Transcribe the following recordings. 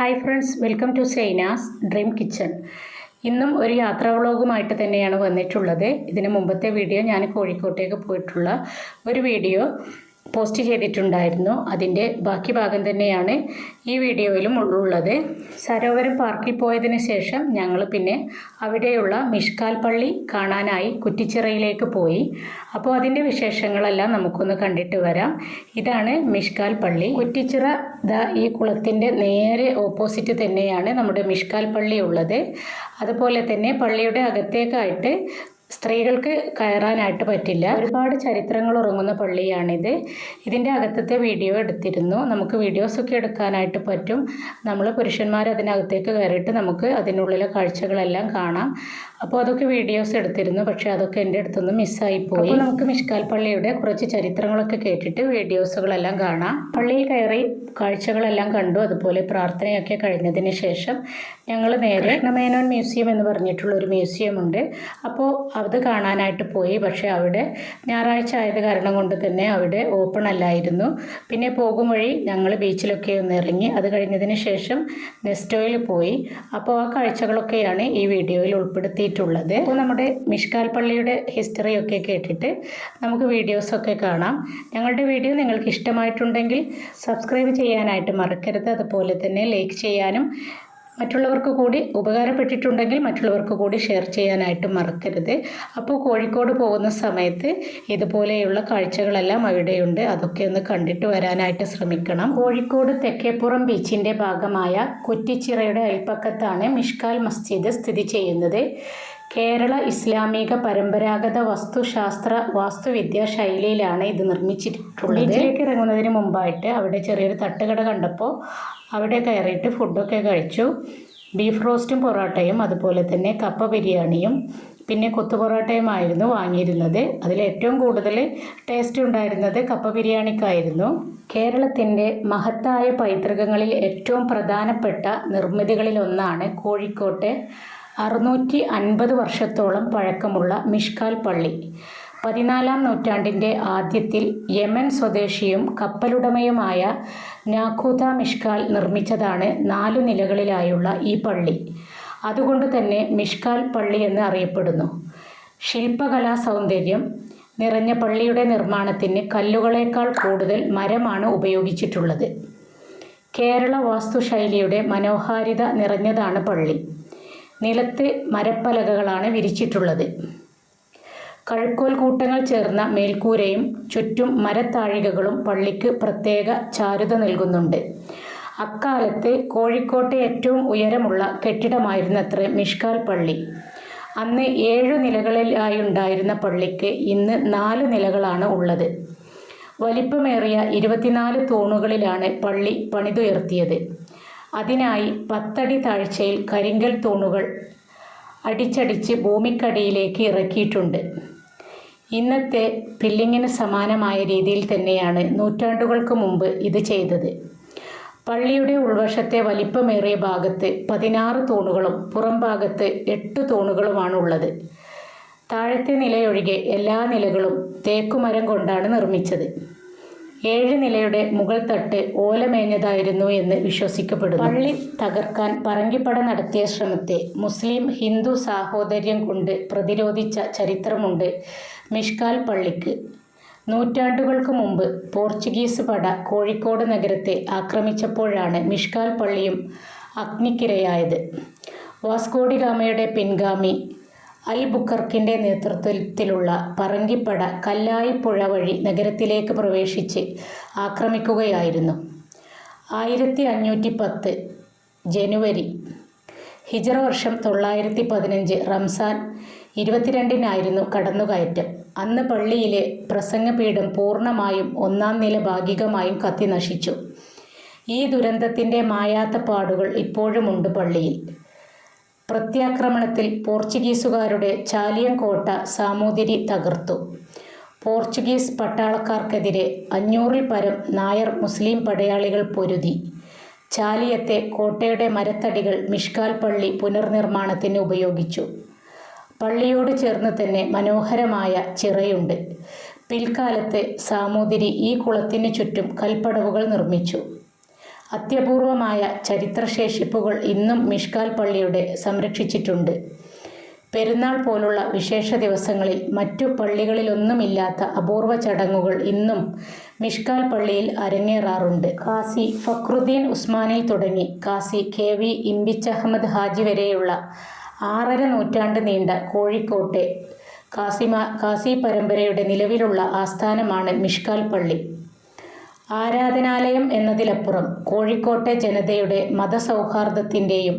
Hi friends welcome to Sainas dream kitchen. ഇന്നും ഒരു യാത്രാ വ്ളോഗുമായിട്ട് തന്നെയാണ് വന്നിട്ടുള്ളത്. ഇതിന് മുമ്പത്തെ വീഡിയോ ഞാൻ കോഴിക്കോട്ടേക്ക് പോയിട്ടുള്ള ഒരു വീഡിയോ. പോസ്റ്റ് ചെയ്തിട്ടുണ്ടായിരുന്നു. അതിന്റെ ബാക്കി ഭാഗം തന്നെയാണ് ഈ വീഡിയോയിലും ഉള്ളത്. സരോവരം പാർക്കിൽ പോയതിന് ശേഷം ഞങ്ങൾ പിന്നെ അവിടെയുള്ള മിഷ്കാൽ പള്ളി കാണാനായി കുറ്റിച്ചിറയിലേക്ക് പോയി. അപ്പോൾ അതിന്റെ വിശേഷങ്ങളെല്ലാം നമുക്കൊന്ന് കണ്ടിട്ട് വരാം. ഇതാണ് മിഷ്കാൽ പള്ളി. കുറ്റിച്ചിറ ദാ ഈ കുളത്തിന്റെ നേരെ ഓപ്പോസിറ്റ് തന്നെയാണ് നമ്മുടെ മിഷ്കാൽ പള്ളി ഉള്ളത്. അതുപോലെ തന്നെ പള്ളിയുടെ അകത്തേക്കായിട്ട് സ്ത്രീകൾക്ക് കയറാനായിട്ട് പറ്റില്ല. ഒരുപാട് ചരിത്രങ്ങൾ ഉറങ്ങുന്ന പള്ളിയാണിത്. ഇതിന്റെ അകത്തത്തെ വീഡിയോ എടുത്തിരുന്നു. നമുക്ക് വീഡിയോസൊക്കെ എടുക്കാനായിട്ട് പറ്റും. നമ്മൾ പുരുഷന്മാർ അതിനകത്തേക്ക് കയറിയിട്ട് നമുക്ക് അതിനുള്ളിലെ കാഴ്ചകളെല്ലാം കാണാം. അപ്പോൾ അതൊക്കെ വീഡിയോസ് എടുത്തിരുന്നു. പക്ഷേ അതൊക്കെ എന്റെ അടുത്തുനിന്ന് മിസ്സായിപ്പോയി അപ്പോൾ നമുക്ക് മിഷ്കാൽ പള്ളിയുടെ കുറച്ച് ചരിത്രങ്ങളൊക്കെ കേട്ടിട്ട് വീഡിയോസുകളെല്ലാം കാണാം. പള്ളിയിൽ കയറി കാഴ്ചകളെല്ലാം കണ്ടു. അതുപോലെ പ്രാർത്ഥനയൊക്കെ കഴിഞ്ഞതിന് ശേഷം ഞങ്ങൾ നേരെ കൃഷ്ണമേനോൻ മ്യൂസിയം എന്ന് പറഞ്ഞിട്ടുള്ള ഒരു മ്യൂസിയം ഉണ്ട്. അപ്പോൾ അത് കാണാനായിട്ട് പോയി. പക്ഷേ അവിടെ ഞായറാഴ്ച ആയത് കാരണം കൊണ്ട് തന്നെ അവിടെ ഓപ്പൺ അല്ലായിരുന്നു. പിന്നെ പോകും വഴി ഞങ്ങൾ ബീച്ചിലൊക്കെ ഒന്ന് ഇറങ്ങി അത് കഴിഞ്ഞതിന് ശേഷം നെസ്റ്റോയിൽ പോയി. അപ്പോൾ ആ കാഴ്ചകളൊക്കെയാണ് ഈ വീഡിയോയിൽ ഉൾപ്പെടുത്തിയിട്ടുള്ളത്. അപ്പോൾ നമ്മുടെ മിഷ്കാൽ പള്ളിയുടെ ഹിസ്റ്ററിയൊക്കെ കേട്ടിട്ട് നമുക്ക് വീഡിയോസൊക്കെ കാണാം. ഞങ്ങളുടെ വീഡിയോ നിങ്ങൾക്ക് ഇഷ്ടമായിട്ടുണ്ടെങ്കിൽ സബ്സ്ക്രൈബ് ചെയ്യാനായിട്ട് മറക്കരുത്. അതുപോലെ തന്നെ ലൈക്ക് ചെയ്യാനും മറ്റുള്ളവർക്ക് കൂടി ഉപകാരപ്പെട്ടിട്ടുണ്ടെങ്കിൽ മറ്റുള്ളവർക്ക് കൂടി ഷെയർ ചെയ്യാനായിട്ട് മറക്കരുത്. അപ്പോൾ കോഴിക്കോട് പോകുന്ന സമയത്ത് ഇതുപോലെയുള്ള കാഴ്ചകളെല്ലാം അവിടെയുണ്ട്. അതൊക്കെ ഒന്ന് കണ്ടിട്ട് വരാനായിട്ട് ശ്രമിക്കണം. കോഴിക്കോട് തെക്കേപ്പുറം ബീച്ചിന്റെ ഭാഗമായ കുറ്റിച്ചിറയുടെ അയൽപ്പക്കത്താണ് മിഷ്കാൽ മസ്ജിദ് സ്ഥിതി ചെയ്യുന്നത്. കേരള ഇസ്ലാമിക പരമ്പരാഗത വസ്തുശാസ്ത്ര വാസ്തുവിദ്യാ ശൈലിയിലാണ് ഇത് നിർമ്മിച്ചിട്ടുള്ളത്. ബീച്ചിലേക്ക് ഇറങ്ങുന്നതിന് മുമ്പായിട്ട് അവിടെ ചെറിയൊരു തട്ടുകട കണ്ടപ്പോൾ അവിടെ കയറിയിട്ട് ഫുഡൊക്കെ കഴിച്ചു. ബീഫ് റോസ്റ്റും പൊറോട്ടയും അതുപോലെ തന്നെ കപ്പ ബിരിയാണിയും പിന്നെ കൊത്തു പൊറോട്ടയുമായിരുന്നു വാങ്ങിയിരുന്നത്. അതിൽ ഏറ്റവും കൂടുതൽ ടേസ്റ്റ് ഉണ്ടായിരുന്നത് കപ്പ ബിരിയാണിക്കായിരുന്നു. കേരളത്തിന്റെ മഹത്തായ പൈതൃകങ്ങളിൽ ഏറ്റവും പ്രധാനപ്പെട്ട നിർമ്മിതികളിലൊന്നാണ് കോഴിക്കോട്ടെ. അറുന്നൂറ്റി അൻപത് വർഷത്തോളം പഴക്കമുള്ള മിഷ്കാൽ പള്ളി. പതിനാലാം നൂറ്റാണ്ടിന്റെ ആദ്യത്തിൽ യമൻ സ്വദേശിയും കപ്പലുടമയുമായ നാഖൂത മിഷ്കാൽ നിർമ്മിച്ചതാണ് നാലു നിലകളിലായുള്ള ഈ പള്ളി. അതുകൊണ്ട് തന്നെ മിഷ്കാൽ പള്ളി എന്ന് അറിയപ്പെടുന്നു. ശില്പകലാ സൗന്ദര്യം നിറഞ്ഞ പള്ളിയുടെ നിർമ്മാണത്തിന് കല്ലുകളേക്കാൾ കൂടുതൽ മരമാണ് ഉപയോഗിച്ചിട്ടുള്ളത്. കേരള വാസ്തുശൈലിയുടെ മനോഹാരിത നിറഞ്ഞതാണ് പള്ളി. നിലത്ത് മരപ്പലകകളാണ് വിരിച്ചിട്ടുള്ളത്. കഴുക്കോൽ കൂട്ടങ്ങൾ ചേർന്ന മേൽക്കൂരയും ചുറ്റും മരത്താഴികകളും പള്ളിക്ക് പ്രത്യേക ചാരുത നൽകുന്നുണ്ട്. അക്കാലത്ത് കോഴിക്കോട്ടെ ഏറ്റവും ഉയരമുള്ള കെട്ടിടമായിരുന്നത്ര മിഷ്കാൽ പള്ളി. അന്ന് ഏഴു നിലകളിലായി ഉണ്ടായിരുന്ന പള്ളിക്ക് ഇന്ന് നാല് നിലകളാണ് ഉള്ളത്. വലിപ്പമേറിയ ഇരുപത്തിനാല് തൂണുകളിലാണ് പള്ളി പണിതുയർത്തിയത്. അതിനായി പത്തടി താഴ്ചയിൽ കരിങ്കൽ തൂണുകൾ അടിച്ചടിച്ച് ഭൂമിക്കടിയിലേക്ക് ഇറക്കിയിട്ടുണ്ട്. ഇന്നത്തെ പില്ലിങ്ങിന് സമാനമായ രീതിയിൽ തന്നെയാണ് നൂറ്റാണ്ടുകൾക്ക് മുമ്പ് ഇത് ചെയ്തത്. പള്ളിയുടെ ഉൾവശത്തെ വലിപ്പമേറിയ ഭാഗത്ത് പതിനാറ് തൂണുകളും പുറം ഭാഗത്ത് എട്ട് തൂണുകളുമാണുള്ളത്. താഴത്തെ നിലയൊഴികെ എല്ലാ നിലകളും തേക്കുമരം കൊണ്ടാണ് നിർമ്മിച്ചത്. ഏഴ് നിലയുടെ മുകൾ തട്ട് ഓലമേഞ്ഞതായിരുന്നു എന്ന് വിശ്വസിക്കപ്പെടുന്നു. പള്ളി തകർക്കാൻ പറങ്കിപ്പട നടത്തിയ ശ്രമത്തെ മുസ്ലിം ഹിന്ദു സാഹോദര്യം കൊണ്ട് പ്രതിരോധിച്ച ചരിത്രമുണ്ട് മിഷ്കാൽ പള്ളിക്ക്. നൂറ്റാണ്ടുകൾക്ക് മുമ്പ് പോർച്ചുഗീസ് പട കോഴിക്കോട് നഗരത്തെ ആക്രമിച്ചപ്പോഴാണ് മിഷ്കാൽ പള്ളിയും അഗ്നിക്കിരയായത്. വാസ്കോഡിഗാമയുടെ പിൻഗാമി അൽ ബുക്കർക്കിന്റെ നേതൃത്വത്തിലുള്ള പറങ്കിപ്പട കല്ലായിപ്പുഴ വഴി നഗരത്തിലേക്ക് പ്രവേശിച്ച് ആക്രമിക്കുകയായിരുന്നു. ആയിരത്തി അഞ്ഞൂറ്റി പത്ത് ജനുവരി ഹിജറ വർഷം തൊള്ളായിരത്തി പതിനഞ്ച് റംസാൻ ഇരുപത്തിരണ്ടിനായിരുന്നു കടന്നുകയറ്റം. അന്ന് പള്ളിയിലെ പ്രസംഗപീഠം പൂർണമായും ഒന്നാം നില ഭാഗികമായും കത്തി നശിച്ചു. ഈ ദുരന്തത്തിന്റെ മായാത്ത പാടുകൾ ഇപ്പോഴുമുണ്ട് പള്ളിയിൽ. പ്രത്യാക്രമണത്തിൽ പോർച്ചുഗീസുകാരുടെ ചാലിയങ്കോട്ട സാമൂതിരി തകർത്തു. പോർച്ചുഗീസ് പട്ടാളക്കാർക്കെതിരെ അഞ്ഞൂറിൽ പരം നായർ മുസ്ലിം പടയാളികൾ പൊരുതി. ചാലിയത്തെ കോട്ടയുടെ മരത്തടികൾ മിഷ്കാൽ പള്ളി പുനർനിർമ്മാണത്തിന് ഉപയോഗിച്ചു. പള്ളിയോട് ചേർന്ന് തന്നെ മനോഹരമായ ചിറയുണ്ട്. പിൽക്കാലത്ത് സാമൂതിരി ഈ കുളത്തിനു ചുറ്റും കൽപ്പടവുകൾ നിർമ്മിച്ചു. അത്യപൂർവമായ ചരിത്രശേഷിപ്പുകൾ ഇന്നും മിഷ്കാൽ പള്ളിയുടെ സംരക്ഷിച്ചിട്ടുണ്ട്. പെരുന്നാൾ പോലുള്ള വിശേഷ ദിവസങ്ങളിൽ മറ്റു പള്ളികളിലൊന്നുമില്ലാത്ത അപൂർവ ചടങ്ങുകൾ ഇന്നും മിഷ്കാൽ പള്ളിയിൽ അരങ്ങേറാറുണ്ട്. കാസി ഫക്രുദ്ദീൻ ഉസ്മാനിൽ തുടങ്ങി കാസി കെ വി ഇമ്പിച്ചഹമ്മദ് ഹാജി വരെയുള്ള ആറര നൂറ്റാണ്ട് നീണ്ട കോഴിക്കോട്ടെ കാസിമ കാസി പരമ്പരയുടെ നിലവിലുള്ള ആസ്ഥാനമാണ് മിഷ്കാൽ പള്ളി. ആരാധനാലയം എന്നതിലപ്പുറം കോഴിക്കോട്ടെ ജനതയുടെ മതസൗഹാർദ്ദത്തിന്റെയും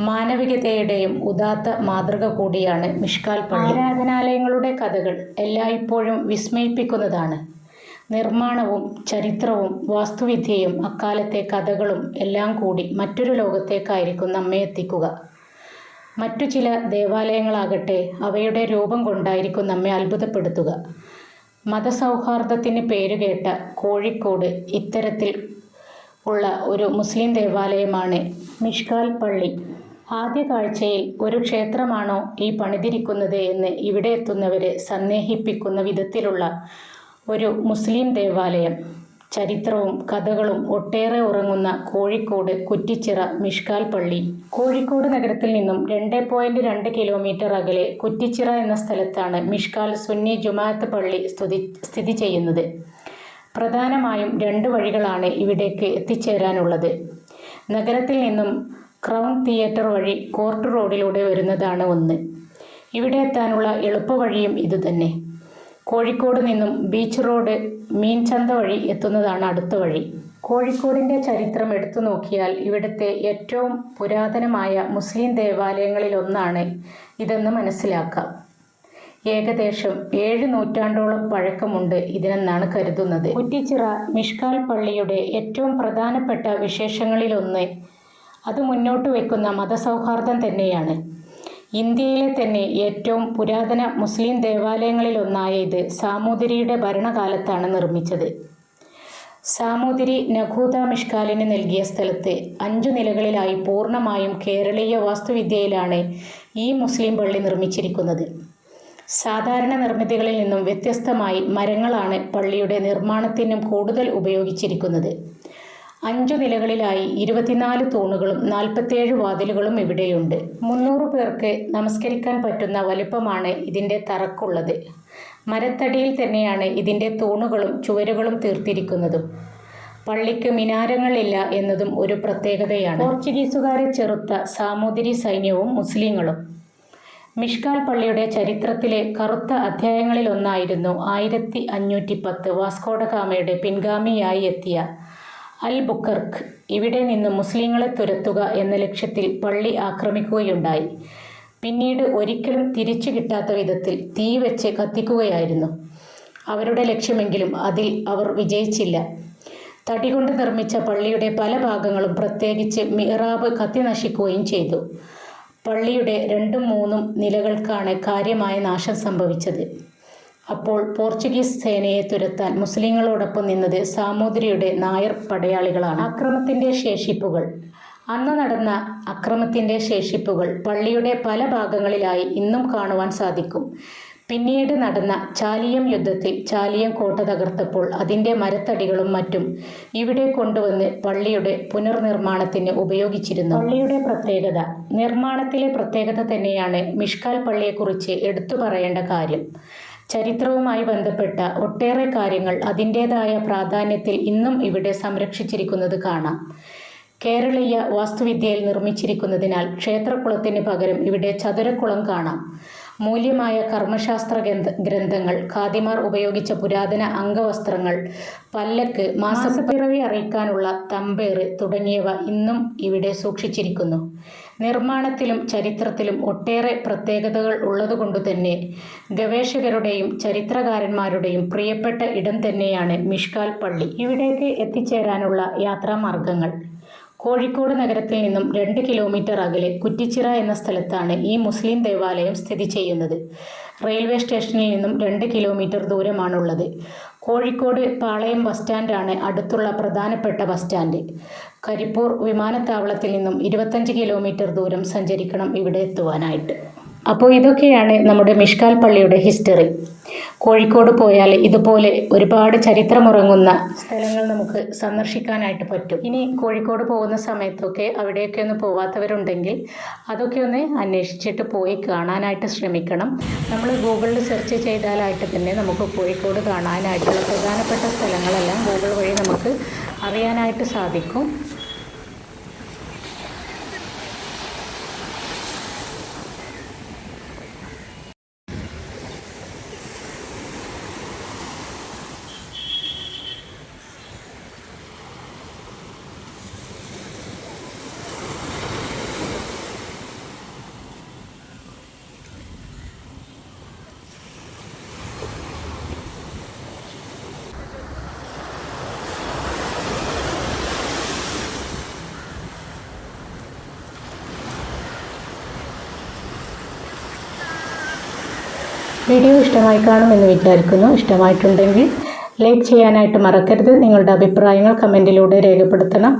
മാനവികതയുടെയും ഉദാത്ത മാതൃക കൂടിയാണ് മിഷ്കാൽ പള്ളി. ആരാധനാലയങ്ങളുടെ കഥകൾ എല്ലായ്പ്പോഴും വിസ്മയിപ്പിക്കുന്നതാണ്. നിർമ്മാണവും ചരിത്രവും വാസ്തുവിദ്യയും അക്കാലത്തെ കഥകളും എല്ലാം കൂടി മറ്റൊരു ലോകത്തേക്കായിരിക്കും നമ്മെ എത്തിക്കുക. മറ്റു ചില ദേവാലയങ്ങളാകട്ടെ അവയുടെ രൂപം കൊണ്ടായിരിക്കും നമ്മെ അത്ഭുതപ്പെടുത്തുക. മതസൗഹാർദ്ദത്തിന് പേരുകേട്ട കോഴിക്കോട് ഇത്തരത്തിൽ ഉള്ള ഒരു മുസ്ലിം ദേവാലയമാണ് മിഷ്കാൽ പള്ളി. ആദ്യ കാഴ്ചയിൽ ഒരു ക്ഷേത്രമാണോ ഈ പണിതിരിക്കുന്നത് എന്ന് ഇവിടെ എത്തുന്നവരെ സന്ദേഹിപ്പിക്കുന്ന വിധത്തിലുള്ള ഒരു മുസ്ലിം ദേവാലയം. ചരിത്രവും കഥകളും ഒട്ടേറെ ഉറങ്ങുന്ന കോഴിക്കോട് കുറ്റിച്ചിറ മിഷ്കാൽ പള്ളി. കോഴിക്കോട് നഗരത്തിൽ നിന്നും രണ്ട് പോയിന്റ് രണ്ട് കിലോമീറ്റർ അകലെ കുറ്റിച്ചിറ എന്ന സ്ഥലത്താണ് മിഷ്കാൽ സുന്നി ജുമാഅത്ത് പള്ളി സ്തുതി സ്ഥിതി ചെയ്യുന്നത്. പ്രധാനമായും രണ്ട് വഴികളാണ് ഇവിടേക്ക് എത്തിച്ചേരാനുള്ളത്. നഗരത്തിൽ നിന്നും ക്രൗൺ തിയേറ്റർ വഴി കോർട്ട് റോഡിലൂടെ വരുന്നതാണ് ഒന്ന്. ഇവിടെ എത്താനുള്ള എളുപ്പവഴിയും ഇതുതന്നെ. കോഴിക്കോട് നിന്നും ബീച്ച് റോഡ് മീൻചന്ത വഴി എത്തുന്നതാണ് അടുത്ത വഴി. കോഴിക്കോടിന്റെ ചരിത്രം എടുത്തു നോക്കിയാൽ ഇവിടുത്തെ ഏറ്റവും പുരാതനമായ മുസ്ലിം ദേവാലയങ്ങളിലൊന്നാണ് ഇതെന്ന് മനസ്സിലാക്കാം. ഏകദേശം ഏഴ് നൂറ്റാണ്ടോളം പഴക്കമുണ്ട് ഇതിനെന്നാണ് കരുതുന്നത്. കുറ്റിച്ചിറ മിഷ്കാൽ പള്ളിയുടെ ഏറ്റവും പ്രധാനപ്പെട്ട വിശേഷങ്ങളിലൊന്ന് അത് മുന്നോട്ട് വയ്ക്കുന്ന മതസൗഹാർദ്ദം തന്നെയാണ്. ഇന്ത്യയിലെ തന്നെ ഏറ്റവും പുരാതന മുസ്ലിം ദേവാലയങ്ങളിലൊന്നായ ഇത് സാമൂതിരിയുടെ ഭരണകാലത്താണ് നിർമ്മിച്ചത്. സാമൂതിരി നഖൂത മിഷ്കാലിന് നൽകിയ സ്ഥലത്ത് അഞ്ചു നിലകളിലായി പൂർണമായും കേരളീയ വാസ്തുവിദ്യയിലാണ് ഈ മുസ്ലിം പള്ളി നിർമ്മിച്ചിരിക്കുന്നത്. സാധാരണ നിർമ്മിതികളിൽ നിന്നും വ്യത്യസ്തമായി മരങ്ങളാണ് പള്ളിയുടെ നിർമ്മാണത്തിനും കൂടുതൽ ഉപയോഗിച്ചിരിക്കുന്നത്. അഞ്ചു നിലകളിലായി ഇരുപത്തിനാല് തൂണുകളും നാൽപ്പത്തിയേഴ് വാതിലുകളും ഇവിടെയുണ്ട്. മുന്നൂറ് പേർക്ക് നമസ്കരിക്കാൻ പറ്റുന്ന വലുപ്പമാണ് ഇതിന്റെ തറക്കുള്ളത്. മരത്തടിയിൽ തന്നെയാണ് ഇതിന്റെ തൂണുകളും ചുവരുകളും തീർത്തിരിക്കുന്നതും. പള്ളിക്ക് മിനാരങ്ങളില്ല എന്നതും ഒരു പ്രത്യേകതയാണ്. പോർച്ചുഗീസുകാരെ ചെറുത്ത സാമൂതിരി സൈന്യവും മുസ്ലിങ്ങളും. മിഷ്കാൽ പള്ളിയുടെ ചരിത്രത്തിലെ കറുത്ത അധ്യായങ്ങളിലൊന്നായിരുന്നു ആയിരത്തി അഞ്ഞൂറ്റി പത്ത് വാസ്കോഡഗാമയുടെ പിൻഗാമിയായി എത്തിയ അൽ ബുക്കർക്ക് ഇവിടെ നിന്ന് മുസ്ലിങ്ങളെ തുരത്തുക എന്ന ലക്ഷ്യത്തിൽ പള്ളി ആക്രമിക്കുകയുണ്ടായി. പിന്നീട് ഒരിക്കലും തിരിച്ചു കിട്ടാത്ത വിധത്തിൽ തീ വെച്ച് കത്തിക്കുകയായിരുന്നു. അവരുടെ ലക്ഷ്യമെങ്കിലും അതിൽ അവർ വിജയിച്ചില്ല. തടി കൊണ്ട് നിർമ്മിച്ച പള്ളിയുടെ പല ഭാഗങ്ങളും പ്രത്യേകിച്ച് മിഹ്റാബ് കത്തി നശിക്കുകയും ചെയ്തു. പള്ളിയുടെ രണ്ടും മൂന്നും നിലകൾക്കാണ് കാര്യമായ നാശം സംഭവിച്ചത്. അപ്പോൾ പോർച്ചുഗീസ് സേനയെ തുരത്താൻ മുസ്ലിങ്ങളോടൊപ്പം നിന്നത് സാമൂതിരിയുടെ നായർ പടയാളികളാണ്. അക്രമത്തിന്റെ ശേഷിപ്പുകൾ. അന്ന് നടന്ന അക്രമത്തിന്റെ ശേഷിപ്പുകൾ പള്ളിയുടെ പല ഭാഗങ്ങളിലായി ഇന്നും കാണുവാൻ സാധിക്കും. പിന്നീട് നടന്ന ചാലിയം യുദ്ധത്തിൽ ചാലിയം കോട്ട തകർത്തപ്പോൾ അതിന്റെ മരത്തടികളും മറ്റും ഇവിടെ കൊണ്ടുവന്ന് പള്ളിയുടെ പുനർനിർമ്മാണത്തിന് ഉപയോഗിച്ചിരുന്നു. പള്ളിയുടെ പ്രത്യേകത. നിർമ്മാണത്തിലെ പ്രത്യേകത തന്നെയാണ് മിഷ്കാൽ പള്ളിയെക്കുറിച്ച് എടുത്തു പറയേണ്ട കാര്യം. ചരിത്രവുമായി ബന്ധപ്പെട്ട ഒട്ടേറെ കാര്യങ്ങൾ അതിന്റേതായ പ്രാധാന്യത്തിൽ ഇന്നും ഇവിടെ സംരക്ഷിച്ചിരിക്കുന്നത് കാണാം. കേരളീയ വാസ്തുവിദ്യയിൽ നിർമ്മിച്ചിരിക്കുന്നതിനാൽ ക്ഷേത്രക്കുളത്തിന് പകരം ഇവിടെ ചതുരക്കുളം കാണാം. മൂല്യമായ കർമ്മശാസ്ത്ര ഗ്രന്ഥ ഗ്രന്ഥങ്ങൾ ഖാദിമാർ ഉപയോഗിച്ച പുരാതന അംഗവസ്ത്രങ്ങൾ പല്ലക്ക് മാസപ്പിറവി അറിയിക്കാനുള്ള തമ്പേറ് തുടങ്ങിയവ ഇന്നും ഇവിടെ സൂക്ഷിച്ചിരിക്കുന്നു. നിർമ്മാണത്തിലും ചരിത്രത്തിലും ഒട്ടേറെ പ്രത്യേകതകൾ ഉള്ളതുകൊണ്ട് തന്നെ ഗവേഷകരുടെയും ചരിത്രകാരന്മാരുടെയും പ്രിയപ്പെട്ട ഇടം തന്നെയാണ് മിഷ്കാൽ പള്ളി. ഇവിടേക്ക് എത്തിച്ചേരാനുള്ള യാത്രാമാർഗങ്ങൾ. കോഴിക്കോട് നഗരത്തിൽ നിന്നും രണ്ട് കിലോമീറ്റർ അകലെ കുറ്റിച്ചിറ എന്ന സ്ഥലത്താണ് ഈ മുസ്ലിം ദേവാലയം സ്ഥിതി ചെയ്യുന്നത്. റെയിൽവേ സ്റ്റേഷനിൽ നിന്നും രണ്ട് കിലോമീറ്റർ ദൂരമാണുള്ളത്. കോഴിക്കോട് പാളയം ബസ് സ്റ്റാൻഡാണ് അടുത്തുള്ള പ്രധാനപ്പെട്ട ബസ് സ്റ്റാൻഡ്. കരിപ്പൂർ വിമാനത്താവളത്തിൽ നിന്നും ഇരുപത്തഞ്ച് കിലോമീറ്റർ ദൂരം സഞ്ചരിക്കണം ഇവിടെ എത്തുവാനായിട്ട്. അപ്പോൾ ഇതൊക്കെയാണ് നമ്മുടെ മിഷ്കാൽ പള്ളിയുടെ ഹിസ്റ്ററി. കോഴിക്കോട് പോയാൽ ഇതുപോലെ ഒരുപാട് ചരിത്രമുറങ്ങുന്ന സ്ഥലങ്ങൾ നമുക്ക് സന്ദർശിക്കാനായിട്ട് പറ്റും. ഇനി കോഴിക്കോട് പോകുന്ന സമയത്തൊക്കെ അവിടെയൊക്കെ ഒന്ന് പോവാത്തവരുണ്ടെങ്കിൽ അതൊക്കെ ഒന്ന് അന്വേഷിച്ചിട്ട് പോയി കാണാനായിട്ട് ശ്രമിക്കണം. നമ്മൾ ഗൂഗിളിൽ സെർച്ച് ചെയ്താലായിട്ട് തന്നെ നമുക്ക് കോഴിക്കോട് കാണാനായിട്ടുള്ള പ്രധാനപ്പെട്ട സ്ഥലങ്ങളെല്ലാം ഗൂഗിൾ വഴി നമുക്ക് അറിയാനായിട്ട് സാധിക്കും. വീഡിയോ ഇഷ്ടമായി കാണുമെന്ന് വിചാരിക്കുന്നു. ഇഷ്ടമായിട്ടുണ്ടെങ്കിൽ ലൈക്ക് ചെയ്യാനായിട്ട് മറക്കരുത്. നിങ്ങളുടെ അഭിപ്രായങ്ങൾ കമന്റിലൂടെ രേഖപ്പെടുത്തണം.